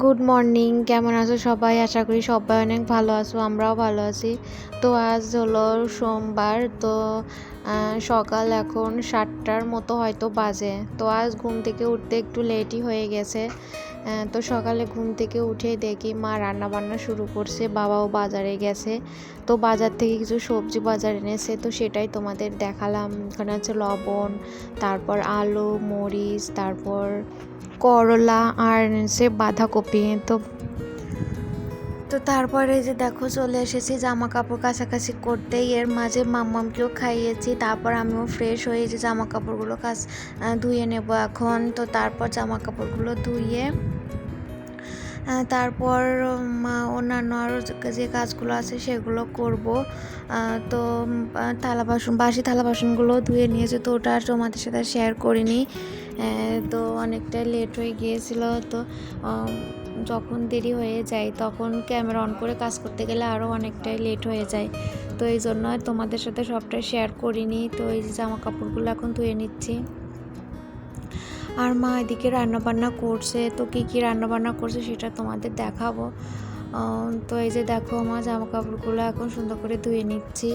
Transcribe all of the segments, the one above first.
Good morning কেমন আছো সবাই? আশা করি সবাই অনেক ভালো আছো, আমরাও ভালো আছি। তো আজ হলো সোমবার, তো সকাল এখন সাতটার মতো হয়তো বাজে। তো আজ ঘুম থেকে উঠতে একটু লেটই হয়ে গেছে। তো সকালে ঘুম থেকে উঠেই দেখি মা রান্না বান্না শুরু করছে, বাবাও বাজারে গেছে। তো বাজার থেকে কিছু সবজি বাজার এনেছে, তো সেটাই তোমাদের দেখালাম। এখানে হচ্ছে লবণ, তারপর আলু, মরিচ, তারপর করলা আর সে বাঁধাকপি, তো তো তারপরে যে দেখো চলে এসেছি জামা কাপড় কাছাকাছি করতেই। এর মাঝে মামামকেও খাইয়েছি, তারপর আমিও ফ্রেশ হয়ে যে জামা কাপড়গুলো কাজ ধুয়ে নেব এখন। তো তারপর জামা কাপড়গুলো ধুয়ে তারপর অন্যান্য আরও যে কাজগুলো আছে সেগুলো করব। তো থালা বাসন, বাসি থালা বাসনগুলো ধুয়ে নিয়েছে তো ওটা আর তোমাদের সাথে শেয়ার করিনি। তো অনেকটা লেট হয়ে গিয়েছিল তো যখন দেরি হয়ে যায় তখন ক্যামেরা অন করে কাজ করতে গেলে আরও অনেকটাই লেট হয়ে যায়। তো এই জন্য তোমাদের সাথে সবটা শেয়ার করিনি। তো এই যে জামা কাপড়গুলো এখন ধুয়ে নিচ্ছি। আর মা এদিকে রান্নাবান্না করছে, তো কী কী রান্নাবান্না করছে সেটা তোমাদের দেখাবো। তো এই যে দেখো মা জামা কাপড়গুলো এখন সুন্দর করে ধুয়ে নিচ্ছি।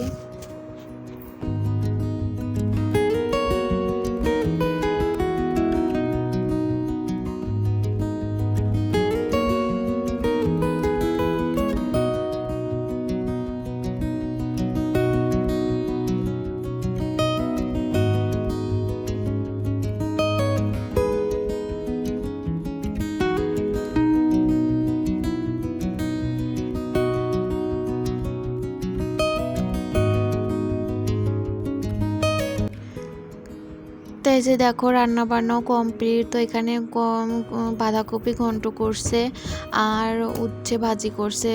এই যে দেখো রান্না বান্নাও কমপ্লিট তো এখানে কম বাঁধাকপি ঘন্ট করছে আর উচ্ছে ভাজি করছে।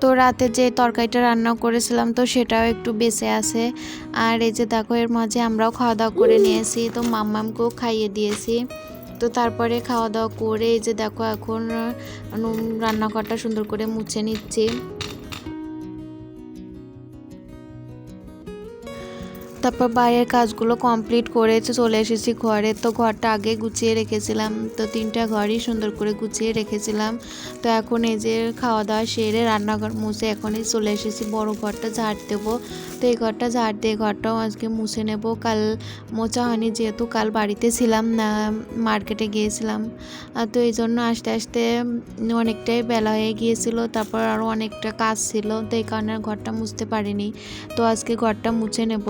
তো রাতে যে তরকারিটা রান্না করেছিলাম, তো সেটাও একটু বেঁচে আছে। আর এই যে দেখো, এর মাঝে আমরাও খাওয়া দাওয়া করে নিয়েছি, তো মাম্মামকেও খাইয়ে দিয়েছি। তো তারপরে খাওয়া দাওয়া করে এই যে দেখো, এখন নুন- রান্নাঘরটা সুন্দর করে মুছে নিচ্ছি। তারপর বাইরের কাজগুলো কমপ্লিট করে চলে এসেছি ঘরে। তো ঘরটা আগে গুছিয়ে রেখেছিলাম। তো তিনটা ঘরই সুন্দর করে গুছিয়ে রেখেছিলাম। তো এখন এই যে খাওয়া দাওয়া সেরে রান্নাঘর মুছে এখনই চলে এসেছি। বড় ঘরটা ঝাড় দেবো। তো এই ঘরটা ঝাড় দিয়ে ঘরটাও আজকে মুছে নেব। কাল মোচা হয়নি যেহেতু কাল বাড়িতে ছিলাম না, মার্কেটে গিয়েছিলাম। তো এই জন্য আস্তে আস্তে অনেকটাই বেলা হয়ে গিয়েছিল। তারপর আরও অনেকটা কাজ ছিল। তো এই কারণে ঘরটা মুছতে পারিনি। তো আজকে ঘরটা মুছে নেব।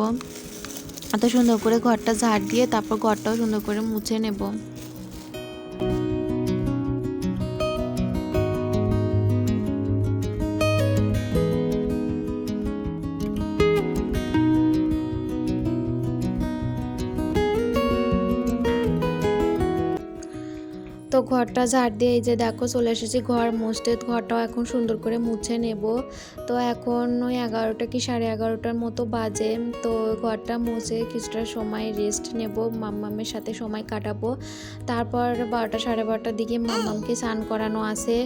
এত সুন্দর করে ঘরটা ঝাড় দিয়ে তারপর ঘরটাও সুন্দর করে মুছে নেব। তো ঘরটা ঝাড় দিয়ে এই যে দেখো চলে এসেছি ঘর মুছতে ঘরটাও এখন সুন্দর করে মুছে নেব। তো এখন ওই এগারোটা কি সাড়ে এগারোটার মতো বাজে, তো ঘরটা মুছে কিছুটা সময় রেস্ট নেব, মাম্মামের সাথে সময় কাটাবো। তারপর বারোটা সাড়ে বারোটার দিকে মাম্মামকে স্নান করানো আছে,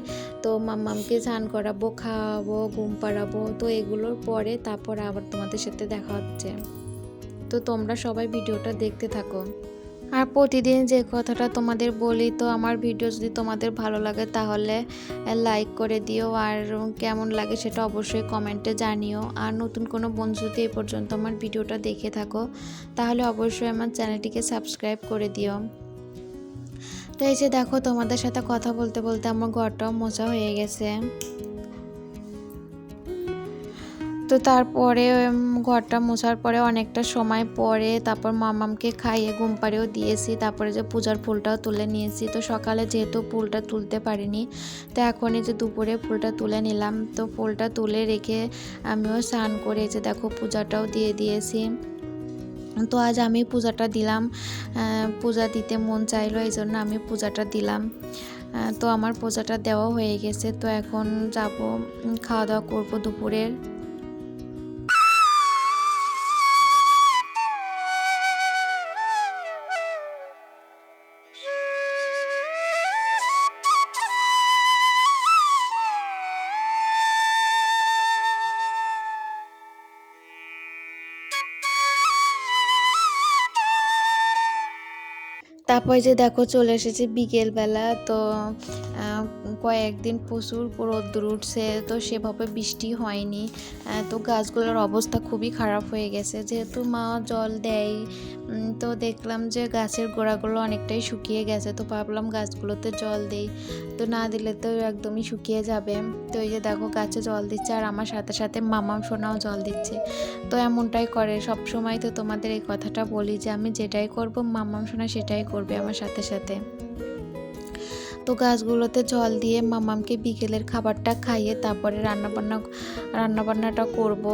তো মাম্মামকে স্নান করাবো, খাওয়াবো, ঘুম পাড়াবো, তো এগুলোর পরে তারপর আবার তোমাদের সাথে দেখা হচ্ছে। তো তোমরা সবাই ভিডিওটা দেখতে থাকো। আর প্রতিদিন যে কথাটা তোমাদের বলি, তো আমার ভিডিও যদি তোমাদের ভালো লাগে তাহলে লাইক করে দিও। আর কেমন লাগে সেটা অবশ্যই কমেন্টে জানিও। আর নতুন কোনো বন্ধু যদি এই পর্যন্ত আমার ভিডিওটা দেখে থাকো, তাহলে অবশ্যই আমার চ্যানেলটিকে সাবস্ক্রাইব করে দিও। তো এই যে দেখো, তোমাদের সাথে কথা বলতে বলতে আমার ঘরটাও মোছা হয়ে গেছে। তো তারপরে ঘরটা মোছার পরে অনেকটা সময় পরে তারপর মামামকে খাইয়ে ঘুম পাড়েও দিয়েছি। তারপরে যে পূজার ফুলটাও তুলে নিয়েছি। তো সকালে যেহেতু ফুলটা তুলতে পারিনি, তো এখন এই যে দুপুরে ফুলটা তুলে নিলাম। তো ফুলটা তুলে রেখে আমিও স্নান করে যে দেখো পূজাটাও দিয়ে দিয়েছি। তো আজ আমি পূজাটা দিলাম। পূজা দিতে মন চাইলো এই জন্য আমি পূজাটা দিলাম। তো আমার পূজাটা দেওয়া হয়ে গেছে। তো এখন যাব খাওয়া দাওয়া করব দুপুরের। তারপরে যে দেখো চলে এসেছে বিকেলবেলা, তো কয়েকদিন প্রচুর রোদ্দুর উঠছে, তো সেভাবে বৃষ্টি হয়নি। তো গাছগুলোর অবস্থা খুবই খারাপ হয়ে গেছে। যেহেতু মা জল দেয় তো দেখলাম যে গাছের গোড়াগুলো অনেকটাই শুকিয়ে গেছে, তো ভাবলাম গাছগুলোতে জল দেই। তো না দিলে তো একদমই শুকিয়ে যাবে। তো এই যে দেখো গাছে জল দিচ্ছে আর আমার সাথে সাথে মামাম সোনাও জল দিচ্ছে। তো এমনটাই করে, সব সময় তো তোমাদের এই কথাটা বলি যে আমি যেটাই করব, মামাম সোনা সেটাই করবে আমার সাথে সাথে। তো গাছগুলোতে জল দিয়ে মামামকে বিকেলের খাবারটা খাইয়ে তারপরে রান্নাবান্না, রান্নাবান্নাটা করব।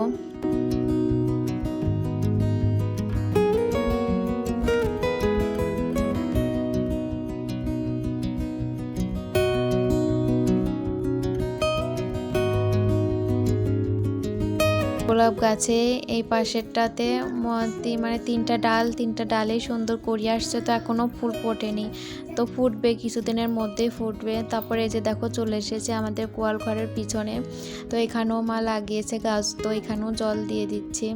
গোলাপ গাছে এই পাশেরটাতে মানে তিনটা ডাল, তিনটা ডালেই সুন্দর করিয়ে আসছে, তো এখনও ফুল ফোটেনি। তো ফুটবে, কিছুদিনের মধ্যেই ফুটবে। তারপরে এই যে দেখো চলে এসেছে আমাদের গোয়াল ঘরের পিছনে। তো এখানেও মা লাগিয়েছে গাছ, তো এখানেও জল দিয়ে দিচ্ছি।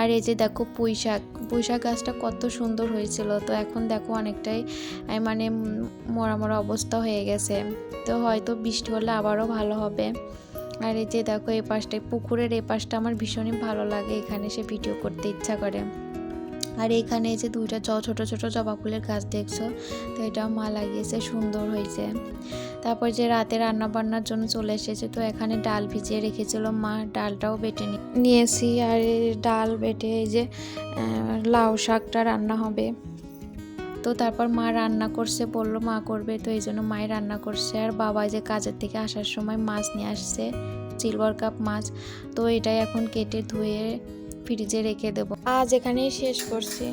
আর এই যে দেখো পুঁই শাক পুঁই শাক গাছটা কত সুন্দর হয়েছিল। তো এখন দেখো অনেকটাই মানে মরা মরা অবস্থা হয়ে গেছে। তো হয়তো বৃষ্টি হলে আবারও ভালো হবে। আর এই যে দেখো, এই পাশটায়, পুকুরের এই পাশটা আমার ভীষণই ভালো লাগে। এখানে সে ভিডিও করতে ইচ্ছা করে। আর এখানে এই যে দুইটা ছোট ছোট জবা ফুলের গাছ দেখছ? তো এটাও মা লাগিয়েছে, সুন্দর হয়েছে। তারপর যে রাতে রান্না বান্নার জন্য চলে এসেছে, তো এখানে ডাল ভিজিয়ে রেখেছিল। মা ডালটাও বেটে নিয়েছি। আর ডাল বেটে এই যে লাউ শাকটা রান্না হবে। তো তারপর মা রান্না করছে, বলল, মা করবে। তো এই জন্য মাই রান্না করছে। আর বাবা যে কাজের থেকে আসার সময় মাছ নিয়ে আসছে সিলভার কাপ মাছ। তো এটাই এখন কেটে ধুয়ে ফ্রিজে রেখে দেবো। আজ এখানেই শেষ করছি।